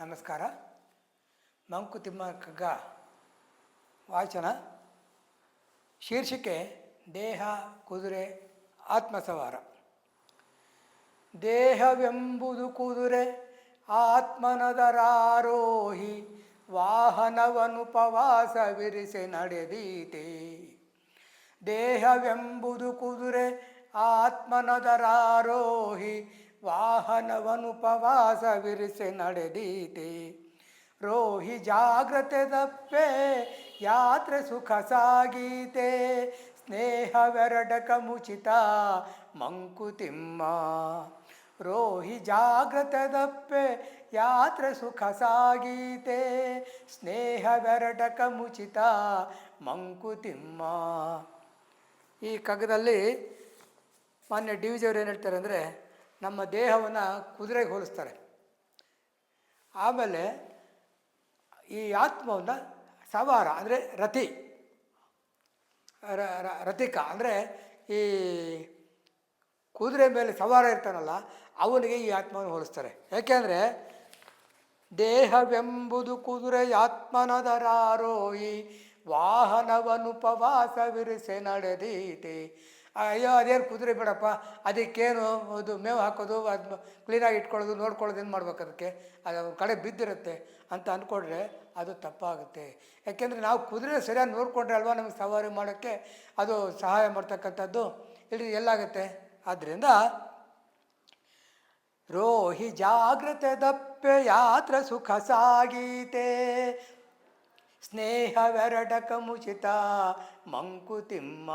ನಮಸ್ಕಾರ. ಮಂಕುತಿಮ್ಮ ಕಗ್ಗ ವಾಚನ. ಶೀರ್ಷಿಕೆ, ದೇಹ, ಕುದುರೆ ಆತ್ಮಸವಾರ ದೇಹವೆಂಬುದು ಕುದುರೆ, ಆತ್ಮನದರಾರೋಹಿ, ವಾಹನವನುಪವಾಸವಿರಿಸಿ ನಡೆದೀತೆ. ದೇಹವೆಂಬುದು ಕುದುರೆ, ಆತ್ಮನದರಾರೋಹಿ ವಾಹನವನುಪವಾಸವಿರಿಸಿ ನಡೆದೀತಿ. ರೋಹಿ ಜಾಗ್ರತೆ ದಪ್ಪೆ ಯಾತ್ರೆ ಸುಖ ಸಾಗೀತೆ. ಸ್ನೇಹವೆರಡಕ ಮುಚಿತ ಮಂಕುತಿಮ್ಮ ರೋಹಿ ಜಾಗ್ರತೆ ದಪ್ಪೆ ಯಾತ್ರೆ ಸುಖ ಸಾಗೀತೆ. ಸ್ನೇಹವೆರಡಕ ಮುಚಿತ ಮಂಕುತಿಮ್ಮ ಈ ಕಗ್ಗದಲ್ಲಿ ಮಾನ್ಯ ಡಿ ವಿಜಿಯವರು ಏನು ಹೇಳ್ತಾರೆ ಅಂದರೆ ನಮ್ಮ ದೇಹವನ್ನು ಕುದುರೆಗೆ ಹೋಲಿಸ್ತಾರೆ. ಆಮೇಲೆ ಈ ಆತ್ಮವನ್ನು ಸವಾರ ಅಂದರೆ ರತಿ. ರಥಿಕ ಅಂದರೆ ಈ ಕುದುರೆ ಮೇಲೆ ಸವಾರ ಇರ್ತಾನಲ್ಲ, ಅವನಿಗೆ ಈ ಆತ್ಮವನ್ನು ಹೋಲಿಸ್ತಾರೆ. ಯಾಕೆಂದರೆ ದೇಹವೆಂಬುದು ಕುದುರೆ ಆತ್ಮನದರಾರೋಹಿ ವಾಹನವನುಪವಾಸವಿರಿಸೆ ನಡೆದೀತೆ. ಅಯ್ಯೋ, ಅದೇನು ಕುದುರೆ ಬಿಡಪ್ಪ. ಅದಕ್ಕೇನು ಅದು ಮೇವು ಹಾಕೋದು ಅದು ಕ್ಲೀನಾಗಿ ಇಟ್ಕೊಳ್ಳೋದು, ನೋಡ್ಕೊಳ್ಳೋದು ಏನು ಮಾಡ್ಬೇಕು ಅದಕ್ಕೆ? ಅದು ಕಡೆ ಬಿದ್ದಿರುತ್ತೆ ಅಂತ ಅಂದ್ಕೊಂಡ್ರೆ ಅದು ತಪ್ಪಾಗುತ್ತೆ. ಯಾಕೆಂದರೆ ನಾವು ಕುದುರೆ ಸರಿಯಾಗಿ ನೋಡಿಕೊಂಡ್ರೆ ಅಲ್ವಾ ನಮಗೆ ಸವಾರಿ ಮಾಡೋಕ್ಕೆ? ಅದು ಸಹಾಯ ಮಾಡ್ತಕ್ಕಂಥದ್ದು. ಇಲ್ಲಿ ಎಲ್ಲಾಗುತ್ತೆ? ಆದ್ದರಿಂದ ರೋಹಿ ಜಾಗ್ರತೆ ದಪ್ಪೆ ಯಾತ್ರ ಸುಖ ಸಾಗೀತೆ. ಸ್ನೇಹವೆರಡಕ ಮುಚಿತ ಮಂಕುತಿಮ್ಮ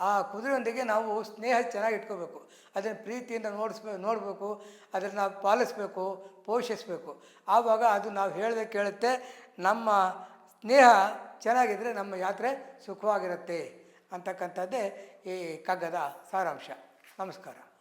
ಆ ಕುದುರೆಯೊಂದಿಗೆ ನಾವು ಸ್ನೇಹ ಚೆನ್ನಾಗಿ ಇಟ್ಕೋಬೇಕು. ಅದನ್ನು ಪ್ರೀತಿಯಿಂದ ನೋಡಿಸ್ಬೇಕು ನೋಡಬೇಕು, ಅದನ್ನು ನಾವು ಪಾಲಿಸ್ಬೇಕು, ಪೋಷಿಸ್ಬೇಕು. ಆವಾಗ ಅದು ನಾವು ಹೇಳ್ದೆ ಕೇಳುತ್ತೆ, ನಮ್ಮ ಸ್ನೇಹ ಚೆನ್ನಾಗಿದ್ದರೆ ನಮ್ಮ ಯಾತ್ರೆ ಸುಖವಾಗಿರುತ್ತೆ ಅಂತಕ್ಕಂಥದ್ದೇ ಈ ಕಗ್ಗದ ಸಾರಾಂಶ. ನಮಸ್ಕಾರ.